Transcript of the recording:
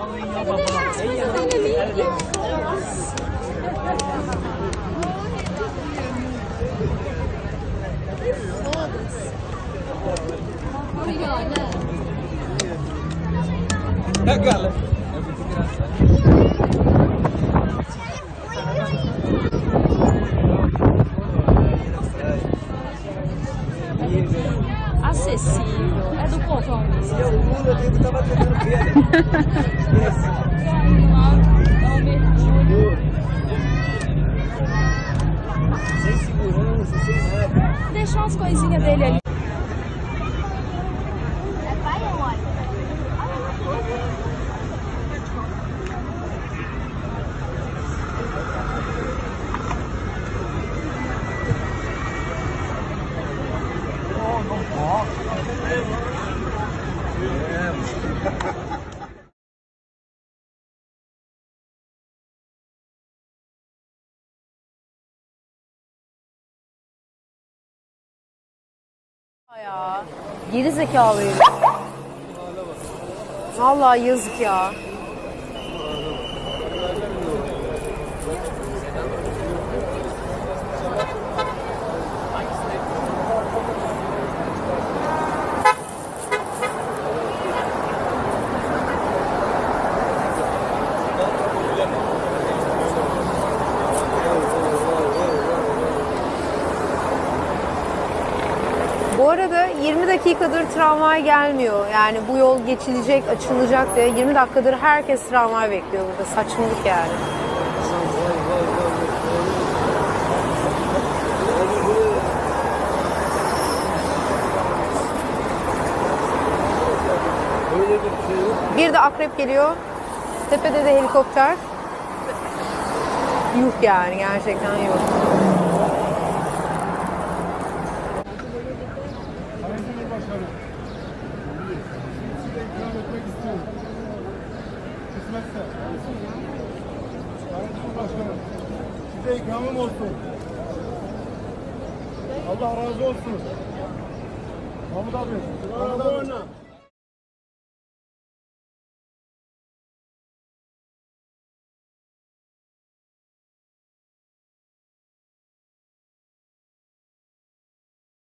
Olha. Tá. É muito engraçado. É do povo. Eu Lula, eu tava tentando ver. Sem segurança, sem nada. Deixou umas coisinhas dele ali. Ya. Geri zekalı herif. Vallahi yazık ya. Bu arada 20 dakikadır tramvay gelmiyor. Yani bu yol geçilecek, açılacak diye 20 dakikadır herkes tramvay bekliyor burada. Saçmalık yani. Bir yok. De akrep geliyor. Tepede de helikopter. Yuh yani gerçekten yuh. Sayın Cumhurbaşkanım. Size ikram etmek istiyorum. Kısmetse. Sayın Cumhurbaşkanım. Size ikramım olsun. Allah razı olsun. Mahmut abi. Mahmut abi.